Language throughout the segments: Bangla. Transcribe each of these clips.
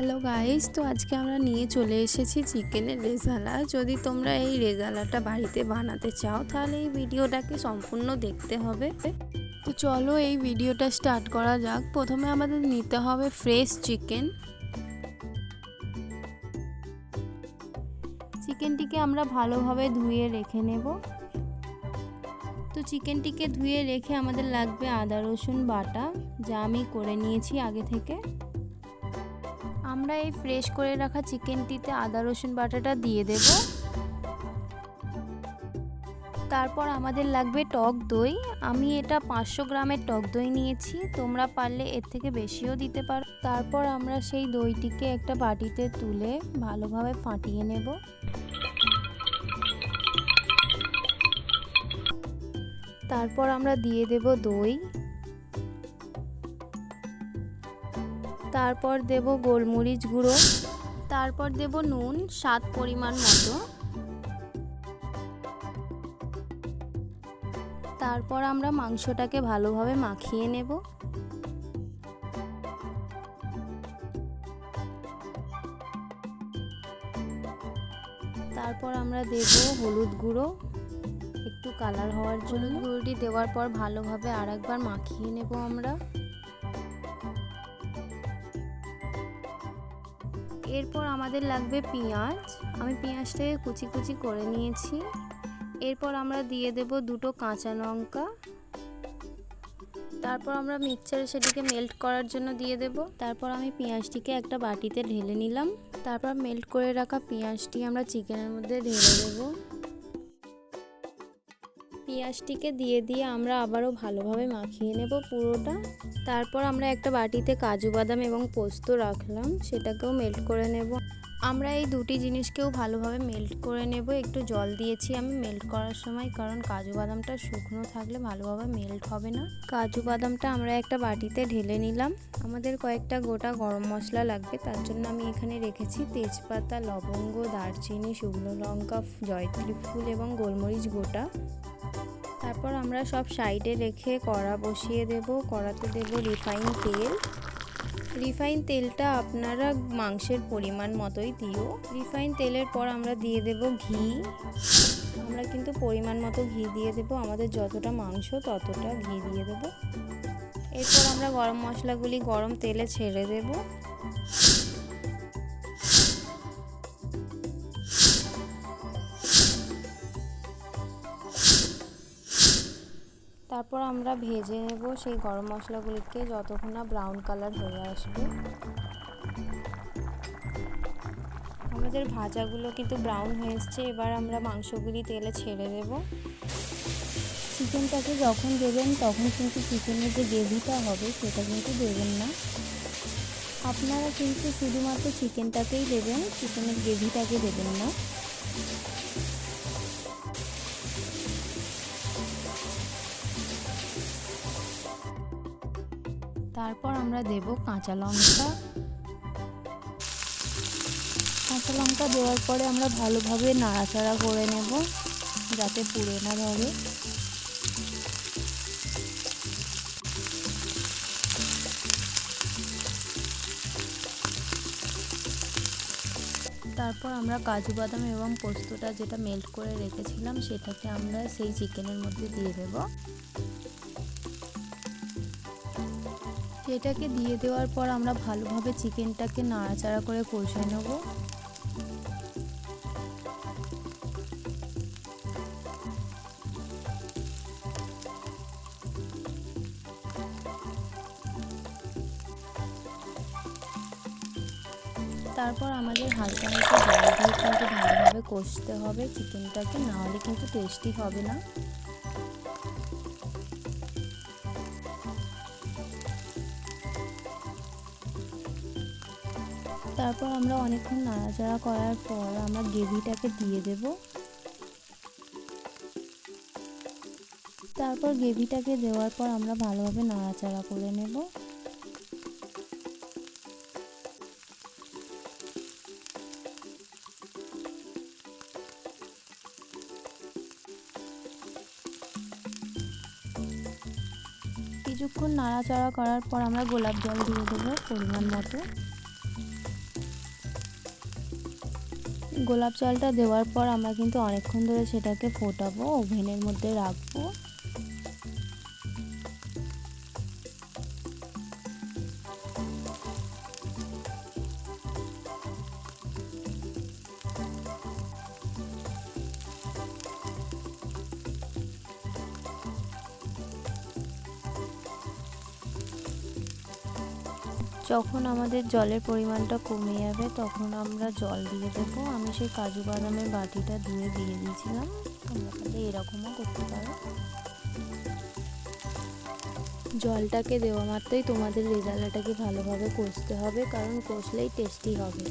হ্যালো গাইস তো আজকে আমরা নিয়ে চলে এসেছি চিকেনের রেজালা। যদি তোমরা এই রেজালাটা বাড়িতে বানাতে চাও, তাহলে এই ভিডিওটাকে সম্পূর্ণ দেখতে হবে। তো চলো এই ভিডিওটা স্টার্ট করা যাক। প্রথমে আমাদের নিতে হবে ফ্রেশ চিকেন। চিকেনটিকে আমরা ভালোভাবে ধুয়ে রেখে নেব। তো চিকেনটিকে ধুয়ে রেখে আমাদের লাগবে আদা রসুন বাটা, যা আমি করে নিয়েছি আগে থেকে। আমরা এই ফ্রেশ করে রাখা চিকেনটিতে আদা, রসুন বাটাটা দিয়ে দেব। তারপর আমাদের লাগবে টক দই। আমি এটা পাঁচশো গ্রামের টক দই নিয়েছি, তোমরা পারলে এর থেকে বেশিও দিতে পারো। তারপর আমরা সেই দইটিকে একটা বাটিতে তুলে ভালোভাবে ফাটিয়ে নেব। তারপর আমরা দিয়ে দেব দই। তারপর দেব গোলমরিচ গুঁড়ো, তারপর দেব নুন, স্বাদ পরিমাণ মতো। তারপর আমরা মাংসটাকে ভালোভাবে মাখিয়ে নেব। তারপর আমরা দেব হলুদ গুঁড়ো। একটু কালার হওয়ার জন্য। গুঁড়োটি দেওয়ার পর ভালোভাবে আরেকবার মাখিয়ে নেব আমরা। এরপর আমাদের লাগবে পেঁয়াজ। আমি পেঁয়াজটাকে কুচি কুচি করে নিয়েছি। এরপর আমরা দিয়ে দেব দুটো কাঁচা লঙ্কা। তারপর আমরা মিক্সচারে সেটিকে মেল্ট করার জন্য দিয়ে দেব। তারপর আমি পেঁয়াজটিকে একটা বাটিতে ঢেলে নিলাম। তারপর মেল্ট করে রাখা পেঁয়াজটি আমরা চিকেনের মধ্যে ঢেলে দেব। পেঁয়াজটিকে দিয়ে দিয়ে আমরা আবারও ভালোভাবে মাখিয়ে নেব পুরোটা। তারপর আমরা একটা বাটিতে কাজু বাদাম এবং পোস্ত রাখলাম, সেটাকেও মেল্ট করে নেব। আমরা এই দুটি জিনিসকেও ভালোভাবে মেল্ট করে নেব। একটু জল দিয়েছি আমি মেল্ট করার সময়, কারণ কাজু বাদামটা শুকনো থাকলে ভালোভাবে মেল্ট হবে না। কাজু বাদামটা আমরা একটা বাটিতে ঢেলে নিলাম। আমাদের কয়েকটা গোটা গরম মশলা লাগবে, তার জন্য আমি এখানে রেখেছি তেজপাতা, লবঙ্গ, দারচিনি, শুকনো লঙ্কা, জয়ত্রী ফুল এবং গোলমরিচ গোটা। তারপর আমরা সব সাইডে রেখে কড়া বসিয়ে দেব। কড়াতে দেব রিফাইন তেল। রিফাইন তেলটা আপনারা মাংসের পরিমাণ মতোই দিও। রিফাইন তেলের পর আমরা দিয়ে দেব ঘি। আমরা কিন্তু পরিমাণ মতো ঘি দিয়ে দেব। আমাদের যতটা মাংস, ততটা ঘি দিয়ে দেব। এরপর আমরা গরম মশলাগুলি গরম তেলে ছেড়ে দেব। তারপর আমরা ভেজে নেব সেই গরম মশলাগুলিকে যতক্ষণ না ব্রাউন কালার হয়ে আসবে। আমাদের ভাজাগুলো কিন্তু ব্রাউন হয়ে এসছে, এবার আমরা মাংসগুলি তেলে ছেড়ে দেব। চিকেনটাকে যখন দেবেন তখন কিন্তু চিকেনের যে গ্রেভিটা হবে সেটা কিন্তু দেবেন না। আপনারা কিন্তু শুধুমাত্র চিকেনটাকেই দেবেন, চিকেনের গ্রেভিটাকে দেবেন না। তারপর আমরা দেব কাঁচা লঙ্কা। কাঁচা লঙ্কা দেওয়ার পরে আমরা ভালোভাবে নাড়াচাড়া করে নেব, যাতে পুড়ে না ধরে। তারপর আমরা কাজু বাদাম এবং পোস্তটা যেটা মেল্ট করে রেখেছিলাম, সেটাকে আমরা সেই চিকেনের মধ্যে দিয়ে দেবো। এটাকে দিয়ে দেওয়ার পর আমরা ভালোভাবে চিকেনটাকে নাড়াচাড়া করে কষে নেব। তারপর আমাদের হালকা হালকা জল দিয়ে কিন্তু ভালোভাবে কষতে হবে চিকেনটাকে, নাহলে কিন্তু টেস্টি হবে না। তারপর আমরা অনেকক্ষণ নাড়াচাড়া করার পর আমরা গ্রেভিটাকে দিয়ে দেব। তারপর গ্রেভিটাকে দেওয়ার পর আমরা ভালোভাবে নাড়াচাড়া করে নেব। কিছুক্ষণ নাড়াচাড়া করার পর আমরা গোলাপ জল দিয়ে দেবো পরিমাণ মতো। গোলাপ জলটা দেওয়ার পর আমরা কিন্তু অনেকক্ষণ ধরে সেটাকে ফোটাবো ওভেনের মধ্যে রাখব। যখন আমাদের জলের পরিমাণটা কমে যাবে, তখন আমরা জল দিয়ে দেবো। আমি সেই কাজু বাদামের বাটিটা ধুয়ে দিয়ে দিয়েছিলাম। তোমরা তাহলে এরকমও করতে পারো। জলটাকে দেওয়া মাত্রই তোমাদের রেজালাটাকে ভালোভাবে কষতে হবে, কারণ কষলেই টেস্টি হবে।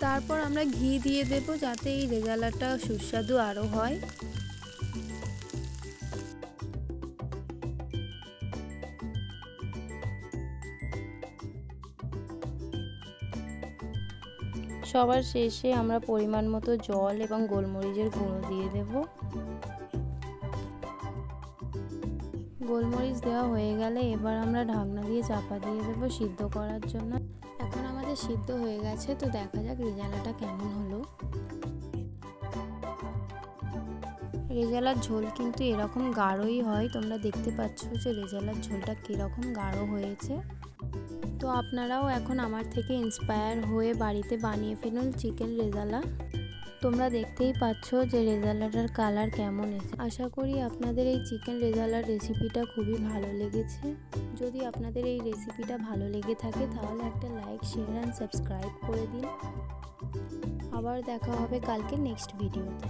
তারপর আমরা ঘি দিয়ে দেব যাতে এই রেজালাটা সুস্বাদু আরও হয়। সবার শেষে আমরা পরিমাণ মতো জল এবং গোলমরিচের গুঁড়ো দিয়ে দেব। গোলমরিচ দেওয়া হয়ে গেলে এবার আমরা ঢাকনা দিয়ে চাপা দিয়ে দেবো সিদ্ধ করার জন্য। সিদ্ধ হয়ে গেছে, তো দেখা যাক রেজালাটা কেমন হলো। রেজালার ঝোল কিন্তু এরকম গাঢ়ই হয়, তোমরা দেখতে পাচ্ছ যে রেজালার ঝোলটা কীরকম গাঢ় হয়েছে। তো আপনারাও এখন আমার থেকে ইন্সপায়ার হয়ে বাড়িতে বানিয়ে ফেলুন চিকেন রেজালা। তোমরা দেখতেই পাচ্ছ যে রেজালাটার কালার কেমন এসে আশা করি আপনাদের এই চিকেন রেজালার রেসিপিটা খুবই ভালো লেগেছে। যদি আপনাদের এই রেসিপিটা ভালো লেগে থাকে, তাহলে একটা লাইক শেয়ার অ্যান্ড সাবস্ক্রাইব করে দিন। আবার দেখা হবে কালকে নেক্সট ভিডিওতে